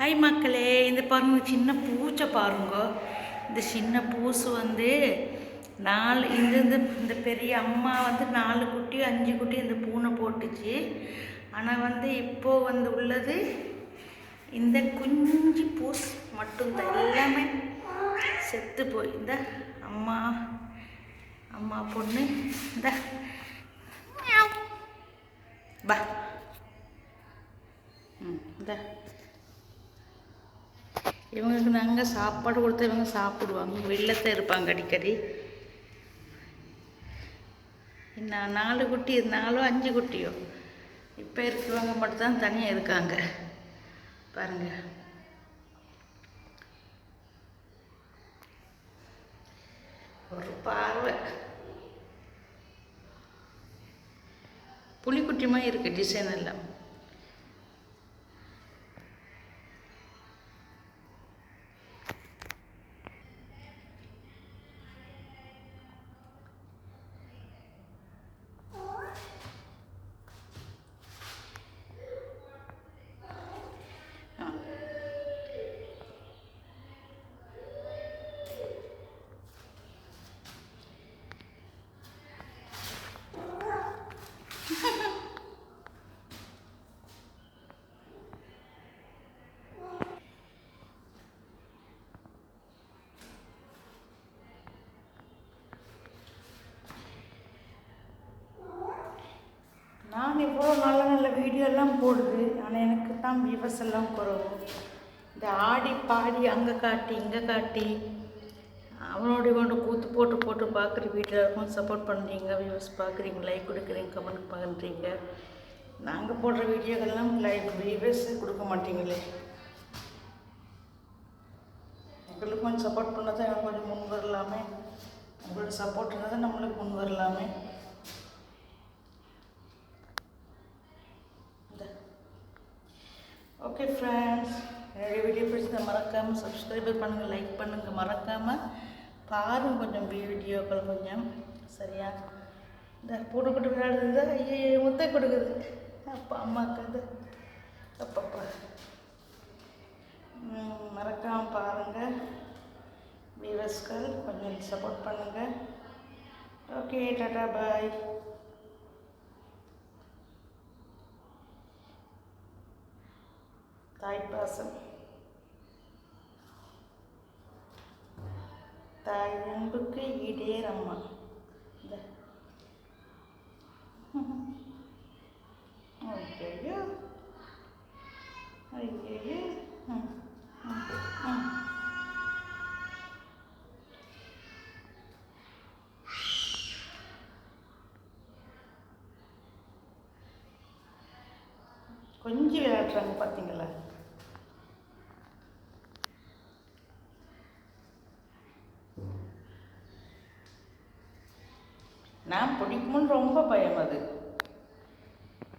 Hi மக்களே. இந்த பாருங்க சின்ன பூச்சை பாருங்க. இந்த சின்ன பூசு வந்து நாலு இந்த இந்த இந்த பெரிய அம்மா வந்து நாலு குட்டி அஞ்சு குட்டி இந்த பூனை போட்டுச்சு. ஆனால் வந்து இப்போது வந்து உள்ளது இந்த குஞ்சு பூஸ் மட்டும்தான். எல்லாமே செத்து போய். இந்த அம்மா அம்மா பொண்ணு இந்த. பா ம் இந்த. இவங்களுக்கு நாங்கள் சாப்பாடு கொடுத்தா இவங்க சாப்பிடுவாங்க. வெளிலத்தான் இருப்பாங்க அடிக்கடி. நான் நாலு குட்டி நாலோ அஞ்சு குட்டியோ? இப்போ இருக்கிறவங்க மட்டும்தான் தனியாக இருக்காங்க. பாருங்க. ஒரு பார்வை. புலிக்குட்டியுமா இருக்குது டிசைன் எல்லாம். நான் இவ்வளோ நல்ல நல்ல வீடியோலாம் போடுது ஆனால் எனக்கு தான் வியூவர்ஸ் எல்லாம் குறவு. இந்த ஆடி பாடி அங்கே காட்டி இங்கே காட்டி அவனோடைய கொண்டு கூத்து போட்டு போட்டு பார்க்குற வீட்டில் இருக்கும் சப்போர்ட் பண்ணுறீங்க வியூவர்ஸ் பார்க்குறீங்க லைக் கொடுக்குறீங்க கமெண்ட் பண்ணுறீங்க நாங்கள் போடுற வீடியோகள்லாம் லைக் வியூவர்ஸ் கொடுக்க மாட்டீங்களே. எங்களுக்கு கொஞ்சம் சப்போர்ட் பண்ணால் தான் எனக்கு கொஞ்சம் முன் வரலாமே. உங்களோட சப்போர்ட் இருந்தால் தான் நம்மளுக்கு முன் வரலாமே. ஓகே ஃப்ரெண்ட்ஸ் என்னுடைய வீடியோ பிடிச்சதை மறக்காமல் சப்ஸ்கிரைபர் பண்ணுங்கள் லைக் பண்ணுங்கள் மறக்காமல் பாருங்க கொஞ்சம் வீடியோக்கள் கொஞ்சம். சரியா? இந்த போட்டு போட்டு விளையாடுறது ஐயோ முத்தை கொடுக்குது. அப்பா அம்மாவுக்கு அது அப்பப்பா. மறக்காமல் பாருங்கள் வீவர்ஸ்கள் கொஞ்சம் சப்போர்ட் பண்ணுங்கள் ஓகே டாடா பாய் தாய்ப்பாசம். தாய் அன்புக்கு ஈடேரம்மா இந்த. ஐயோ ஐயோ ம் கொஞ்சம் விளையாடுறாங்க பார்த்தீங்களா? நான் பிடிக்கும்னு ரொம்ப பயம் அது.